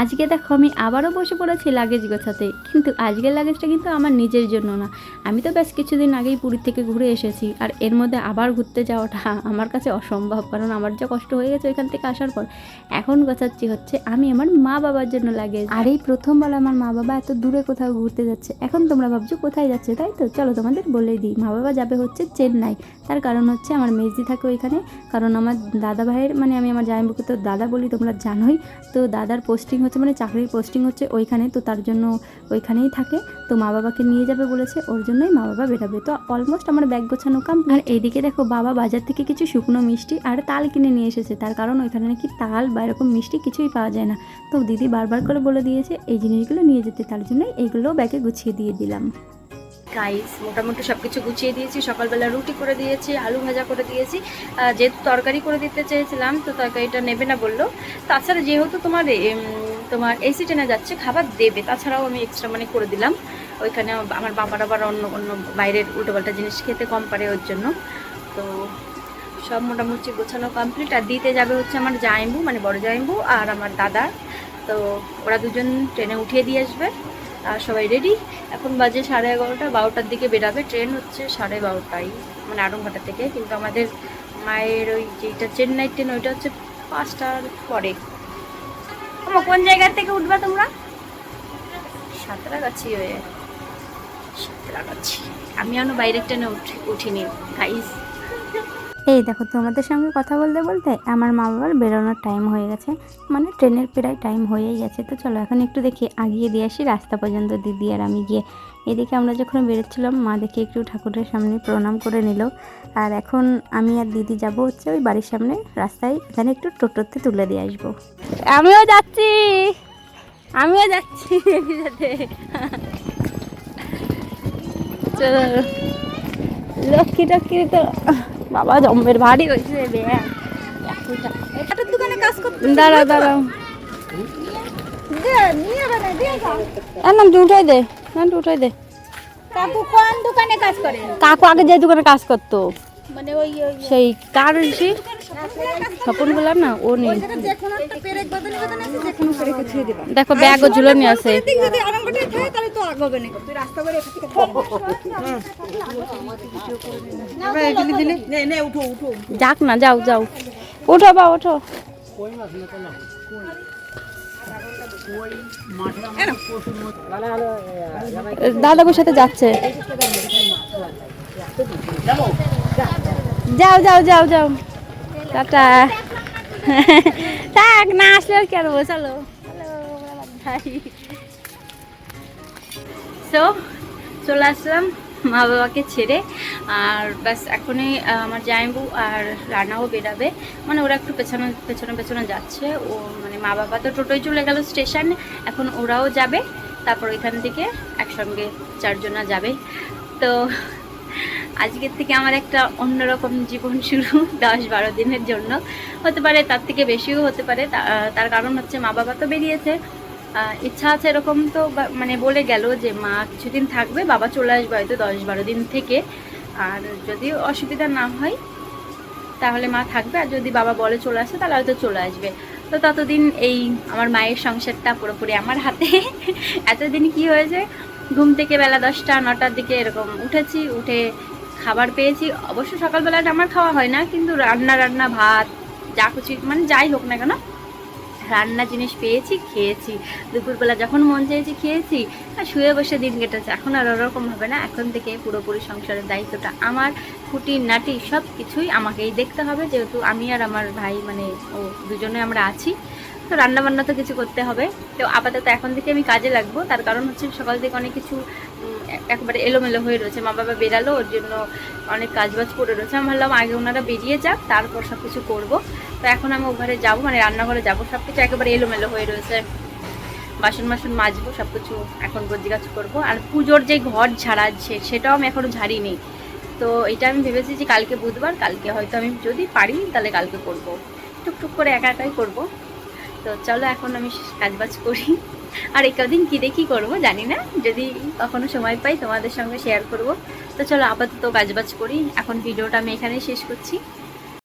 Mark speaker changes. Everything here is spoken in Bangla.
Speaker 1: আজকে দেখো আমি আবারও বসে পড়েছি লাগেজ গোছাতে। কিন্তু আজকের লাগেজটা কিন্তু আমার নিজের জন্য না। আমি তো বেশ কিছুদিন আগেই পুরীর থেকে ঘুরে এসেছি। আর এর মধ্যে আবার ঘুরতে যাওয়াটা আমার কাছে অসম্ভব, কারণ আমার যা কষ্ট হয়ে গেছে ওইখান থেকে আসার পর এখন গোছাচ্ছি হচ্ছে আমি আমার মা বাবার জন্য লাগেজ আর এই প্রথমবার আমার মা বাবা এত দূরে কোথাও ঘুরতে যাচ্ছে। এখন তোমরা ভাবছ কোথায় যাচ্ছে, তাই তো? চলো তোমাদের বলেই দিই। মা বাবা যাবে হচ্ছে চেন্নাই। তার কারণ হচ্ছে আমার মেজদি থাকে ওইখানে। কারণ আমার দাদা ভাইয়ের মানে আমি আমার জামাইবুকে তো দাদা বলি, তোমরা জানোই। তো দাদার পোস্টিং হচ্ছে মানে চাকরির পোস্টিং হচ্ছে ওইখানে, তো তার জন্য ওইখানেই থাকে। তো মা বাবাকে নিয়ে যাবে বলেছে, ওর জন্যই মা বাবা বেরাবে। তো অলমোস্ট আমার ব্যাগ গোছানো কাম আর এইদিকে দেখো বাবা বাজার থেকে কিছু শুকনো মিষ্টি আর তাল কিনে নিয়ে এসেছে। তার কারণ ওইখানে নাকি তাল বা এরকম মিষ্টি কিছুই পাওয়া যায় না। তো দিদি বারবার করে বলে দিয়েছে, এই জিনিসগুলো নিয়ে যেতে। তার জন্যই এইগুলো ব্যাগে গুছিয়ে দিয়ে দিলাম।
Speaker 2: গাইস মোটামুটি সব কিছু গুছিয়ে দিয়েছি। সকালবেলা রুটি করে দিয়েছি, আলু ভাজা করে দিয়েছি। যেহেতু তরকারি করে দিতে চেয়েছিলাম, তো তরকারিটা নেবে না বলল। তাছাড়া যেহেতু তোমার তোমার এসি টেনে যাচ্ছে, খাবার দেবে। তাছাড়াও আমি এক্সট্রা মানে করে দিলাম। ওইখানে আমার- বাবার আবার অন্য অন্য বাইরের উল্টোপাল্টা জিনিস খেতে কম পারে ওর জন্য। তো সব মোটামুটি গোছানো কমপ্লিট আর দিতে যাবে হচ্ছে আমার জাইম্বু মানে বড় জাইম্বু আর আমার দাদা। তো ওরা দুজন ট্রেনে উঠিয়ে দিয়ে আসবে। আর সবাই রেডি এখন বাজে সাড়ে এগারোটা, বারোটার দিকে বেরাবে। ট্রেন হচ্ছে সাড়ে বারোটায় মানে আড়ংঘাটা থেকে। কিন্তু আমাদের মায়ের ওই যেটা চেন্নাই ট্রেন, ওইটা হচ্ছে পাঁচটার পরে। আমার কোন জায়গা থেকে উঠবা তোমরা? সাঁতরাগাছি হয়ে সাঁতরাগাছি। আমি এখনও বাইরের ট্রেনে উঠি উঠিনি গাইস
Speaker 1: এই দেখো তোমাদের সঙ্গে কথা বলতে বলতে আমার মা বাবার বেরোনোর টাইম হয়ে গেছে। মানে ট্রেনের প্রায় টাইম হয়েই গেছে। তো চলো এখন একটু দেখি আগিয়ে দিয়ে আসি রাস্তা পর্যন্ত দিদি আর আমি গিয়ে এদিকে আমরা যখন বেরোচ্ছিলাম মা দেখে একটু ঠাকুরের সামনে প্রণাম করে নিল। আর এখন আমি আর দিদি যাব হচ্ছে ওই বাড়ির সামনে রাস্তায় এখানে একটু টোটোতে তুলে দিয়ে আসব।
Speaker 2: আমিও যাচ্ছি! আমিও যাচ্ছি! সাথে লক্ষ্মী টক্ষ্মী তো বাবা জম্বের ভারী হয়েছে একটা দোকানে কাজ করতে দাঁড়াও দাঁড়াও। আর দে। নাম উঠাই দে।
Speaker 3: কাকু কোন দোকানে কাজ করে?
Speaker 2: কাকু আগে যে দোকানে কাজ করতো।
Speaker 3: মানে ওই
Speaker 2: সেই কার সে? স্বপন বললাম না ও নেই। দেখো ব্যাগও ঝুলনি আছে।
Speaker 3: ঠিক যদি আরামটা থাকে তাহলে তো আগবে না। তুই রাস্তা করে এখান থেকে
Speaker 2: যাক না যাও যাও। ওঠো বা ওঠো। দাদাবুর সাথে যাচ্ছে। যাও যাও যাও যাও। টাটা। থাক, না আসলে আর কি আর চলো। সো চলে আসলাম। মা বাবাকে ছেড়ে, আর ব্যাস এখনই আমার জামাইবু আর রান্নাও বেরাবে। মানে ওরা একটু পেছনে পেছনে পেছনে যাচ্ছে। ও মানে মা বাবা তো টোটোয় চলে গেল স্টেশন, এখন ওরাও যাবে। তারপর ওইখান থেকে একসঙ্গে চারজনা যাবে। তো আজকের থেকে আমার একটা অন্যরকম জীবন শুরু দশ বারো দিনের জন্য। হতে পারে তার থেকে বেশিও হতে পারে। তার কারণ হচ্ছে মা বাবা তো বেরিয়েছে। ইচ্ছা আছে এরকম তো মানে বলে গেল যে মা কিছুদিন থাকবে, বাবা চলে আসবে হয়তো দশ বারো দিন থেকে। আর যদি অসুবিধা না হয়, তাহলে মা থাকবে। আর যদি বাবা বলে চলে আসে, তাহলে হয়তো চলে আসবে। তো ততদিন এই আমার মায়ের সংসারটা পুরোপুরি আমার হাতে। এতদিন কি হয়েছে? ঘুম থেকে বেলা দশটা, নটার দিকে এরকম উঠেছি, উঠে খাবার পেয়েছি। অবশ্য সকালবেলাটা আমার খাওয়া হয় না, কিন্তু রান্না রান্না ভাত, যা কিছু মানে যাই হোক না কেন রান্না জিনিস পেয়েছি, খেয়েছি। দুপুরবেলা যখন মন চেয়েছি খেয়েছি, আর শুয়ে বসে দিন কেটেছে। এখন আর ওরকম হবে না। এখন থেকে পুরোপুরি সংসারের দায়িত্বটা আমার, খুঁটি, নাটি সব কিছুই আমাকেই দেখতে হবে। যেহেতু আমি আর আমার ভাই মানে ও দুজনে আমরা আছি। তো রান্না বান্না তো কিছু করতে হবে। তো আপাতত এখন থেকে আমি কাজে লাগবো। তার কারণ হচ্ছে সকাল থেকে অনেক কিছু একবারে এলোমেলো হয়ে রয়েছে। মা বাবা বেরালো, ওর জন্য অনেক কাজবাজ পড়ে রয়েছে। আমি ভাবলাম আগে ওনারা বেরিয়ে যাক, তারপর সব কিছু করব। তো এখন আমি ও ঘরে যাব মানে রান্নাঘরে যাব। সব কিছু একেবারে এলোমেলো হয়ে রয়েছে। বাসন বাসন মাজবো সব কিছু এখন গাছ করব। আর পুজোর যে ঘর ঝাড়াচ্ছে সেটাও আমি এখনও ঝাড়িনি। তো এটা আমি ভেবেছি যে কালকে বুধবার, কালকে হয়তো আমি যদি পারি, তাহলে কালকে করব। টুকটুক করে একা একাই করব। তো চলো এখন আমি কাজবাজ করি। আর এই কদিন কী দেখি করব জানি না, যদি কখনো সময় পাই তোমাদের সঙ্গে শেয়ার করব। তো চলো আপাতত কাজবাজ করি, এখন ভিডিওটা আমি এখানেই শেষ করছি।